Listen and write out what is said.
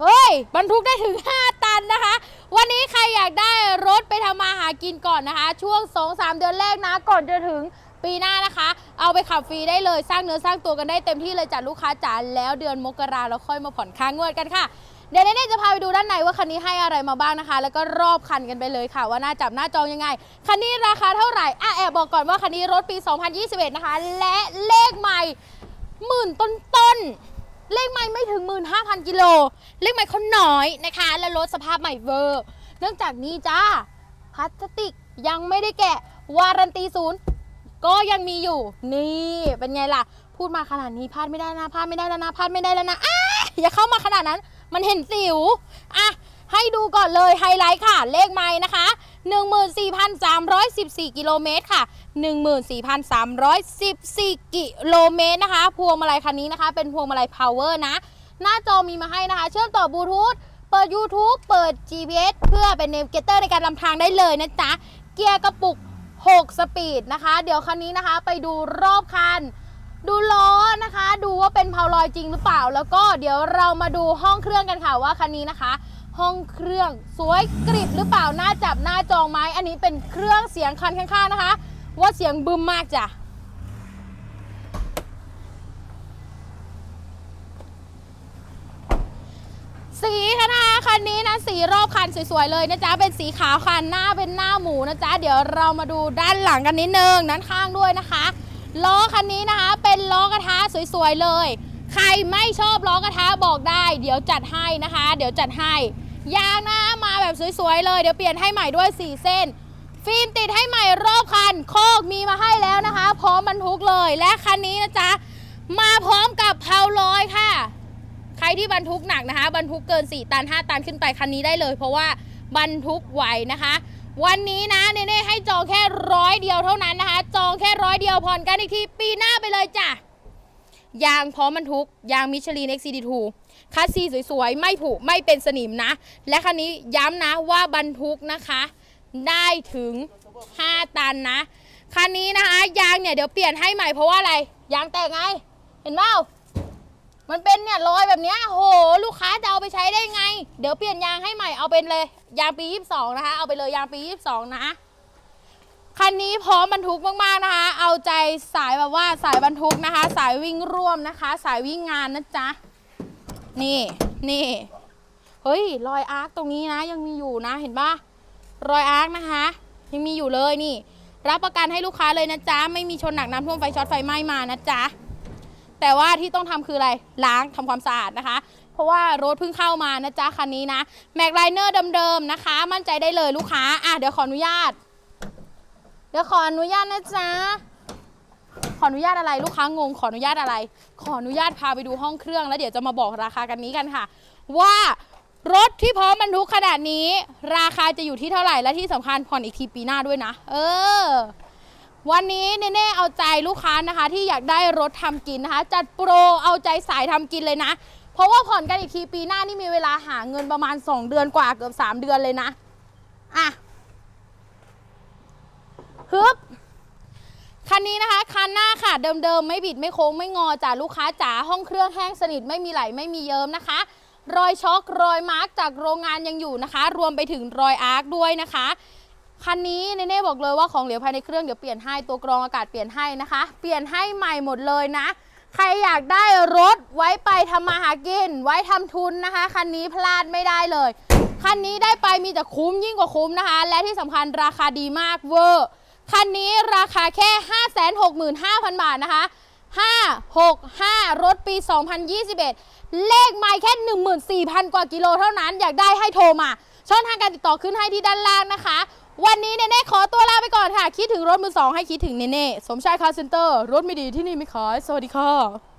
เฮ้ย บรรทุกได้ถึง 5 ตันนะคะ วันนี้ใครอยากได้รถไปทำมาหากินก่อนนะคะ ช่วง 2-3 เดือนแรกนะ ก่อนจะถึงปีหน้านะคะ เอาไปขับฟรีได้เลย สร้างเนื้อสร้างตัวกันได้เต็มที่เลยจัดลูกค้าจ๋าแล้วเดือนมกราเราค่อยมาผ่อนค้างงวดกันค่ะ เดี๋ยวเนๆจะพาไปดูด้านในว่าคันนี้ให้อะไรมาบ้างนะคะ แล้วก็รอบคันกันไปเลยค่ะ ว่าหน้าจับหน้าจองยังไง คันนี้ราคาเท่าไหร่อะแอบบอกก่อนว่าคันนี้รถปี 2021 นะคะ และเลขใหม่หมื่นต้นๆ เลขไม่ไม่ถึง 15,000 กิโล เลขไม่เขาน้อยนะคะ และรถสภาพใหม่เวอร์ เนื่องจากนี้จ้าพลาสติกยังไม่ได้แกะ วารันตีศูนย์ก็ยังมีอยู่ นี่เป็นไงล่ะ พูดมาขนาดนี้พลาดไม่ได้นะพลาดไม่ได้แล้วนะพลาดไม่ได้แล้วนะอ้าอย่าเข้ามาขนาดนั้น มันเห็นสิวอะให้ดูก่อนเลยไฮไลท์ค่ะ เลขไม้นะคะ 14,314 กิโลเมตรค่ะ 14,314 กิโลเมตรนะคะ พวงมาลัยคันนี้นะคะ เป็นพวงมาลัย power นะ หน้าจอมีมาให้นะคะ เชื่อมต่อบลูทูธ เปิด YouTube เปิด GPS เพื่อเป็นเนวิเกเตอร์ในการนำทางได้เลยนะจ๊ะ เกียร์กระปุก 6 สปีดนะคะ เดี๋ยวคันนี้นะคะไปดูรอบคัน ดูล้อนะคะ ดูว่าเป็นเพาลอยจริงหรือเปล่า แล้วก็เดี๋ยวเรามาดูห้องเครื่องกันค่ะว่าคันนี้นะคะ ห้องเครื่องสวยกริบหรือเปล่าหน้าจับหน้าจองไหมอันนี้เป็นเครื่องเสียงคันข้างๆนะคะ ว่าเสียงบึมมากจ้ะสีค่ะนะคะคันนี้นะสีรอบคันสวยๆเลยนะจ๊ะเป็นสีขาวคันหน้าเป็นหน้าหมูนะจ๊ะเดี๋ยวเรามาดูด้านหลังกันนิดนึงด้านข้างด้วยนะคะล้อคันนี้นะคะเป็นล้อกระทะสวยๆเลย ใครไม่ชอบล้อกระทะบอกได้ เดี๋ยวจัดให้นะคะ เดี๋ยวจัดให้ ยางนะมาแบบสวยๆเลย เดี๋ยวเปลี่ยนให้ใหม่ด้วย 4 เส้น ฟิล์มติดให้ใหม่รอบคัน โคกมีมาให้แล้วนะคะ พร้อมบรรทุกเลย และคันนี้นะจ๊ะ มาพร้อมกับเพาลอยค่ะ ใครที่บรรทุกหนักนะคะ บรรทุกเกิน 4 ตัน 5 ตันขึ้นไปคันนี้ได้เลย เพราะว่าบรรทุกไหวนะคะ วันนี้นะเนเน่ให้จองแค่ร้อยเดียวเท่านั้นนะคะ จองแค่ร้อยเดียวผ่อนกันอีกทีปีหน้าไปเลยจ้ะ ยางพร้อมบรรทุก ยางมิชลิน XCD2 คัสซีสวยๆ ไม่ผุไม่เป็นสนิมนะ และคันนี้ย้ำนะว่าบรรทุกนะคะ ได้ถึง 5 ตันนะ คันนี้นะคะยางเนี่ยเดี๋ยวเปลี่ยนให้ใหม่เพราะว่าอะไร ยางแตกไง เห็นเปล่ามันเป็นเนี่ยรอยแบบเนี้ยโห ลูกค้าจะเอาไปใช้ได้ไง เดี๋ยวเปลี่ยนยางให้ใหม่เอาเป็นเลย ยางปี 22 นะคะ เอาไปเลยยางปี 22 นะ คันนี้พร้อมบรรทุกมากๆนะคะ เอาใจสายแบบว่าสายบรรทุกนะคะ สายวิ่งร่วมนะคะ สายวิ่งงานนะจ๊ะ นี่นี่เฮ้ยรอยอาร์คตรงนี้นะ ยังมีอยู่นะเห็นปะรอยอาร์คนะคะ ยังมีอยู่เลยนี่ รับประกันให้ลูกค้าเลยนะจ๊ะ ไม่มีชนหนักน้ำท่วมไฟช็อตไฟไหม้มานะจ๊ะ แต่ว่าที่ต้องทำคืออะไรล้างทำความสะอาดนะคะ เพราะว่ารถเพิ่งเข้ามานะจ๊ะคันนี้นะแม็กไลเนอร์เดิมๆนะคะ มั่นใจได้เลยลูกค้าอะเดี๋ยวขออนุญาต ดี๋ยวขออนุญาตนะจ๊ะ ขออนุญาตอะไรลูกค้างง ขออนุญาตอะไร ขออนุญาตพาไปดูห้องเครื่องแล้วเดี๋ยวจะมาบอกราคากันนี้กันค่ะ ว่ารถที่พร้อมบรรทุกขนาดนี้ ราคาจะอยู่ที่เท่าไหร่และที่สำคัญผ่อนอีกทีปีหน้าด้วยนะ เออ วันนี้เน่ๆเอาใจลูกค้านะคะ ที่อยากได้รถทำกินนะคะ จัดโปรเอาใจสายทำกินเลยนะ เพราะว่าผ่อนกันอีกทีปีหน้านี่มีเวลาหาเงินประมาณ 2 เดือนกว่าเกือบ 3 เดือนเลยนะอะ ฮึบคันนี้นะคะ คันหน้าค่ะ เดิมๆ ไม่บิดไม่โค้งไม่งอจ้าลูกค้าจ๋าห้องเครื่องแห้งสนิทไม่มีไหลไม่มีเยิ้มนะคะ รอยช็อครอยมาร์กจากโรงงานยังอยู่นะคะ รวมไปถึงรอยอาร์คด้วยนะคะคันนี้เน่บอกเลยว่าของเหลวภายในเครื่องเดี๋ยวเปลี่ยนให้ตัวกรองอากาศเปลี่ยนให้นะคะ เปลี่ยนให้ใหม่หมดเลยนะ ใครอยากได้รถไว้ไปทำมาหากิน ไว้ทำทุนนะคะ คันนี้พลาดไม่ได้เลย คันนี้ได้ไปมีแต่คุ้มยิ่งกว่าคุ้มนะคะ และที่สำคัญราคาดีมากเวอร์ คันนี้ราคาแค่ 565,000 บาทนะคะ 565 รถปี 2021 เลขไม่แค่ 14,000 กว่ากิโลเท่านั้น อยากได้ให้โทรมา ช่องทางการติดต่อขึ้นให้ที่ด้านล่างนะคะ วันนี้เนเน่ขอตัวลาไปก่อนค่ะ คิดถึงรถมือสองให้คิดถึงเนเน่ สมชายคาร์เซ็นเตอร์ รถไม่ดีที่นี่ไม่ขาย สวัสดีค่ะ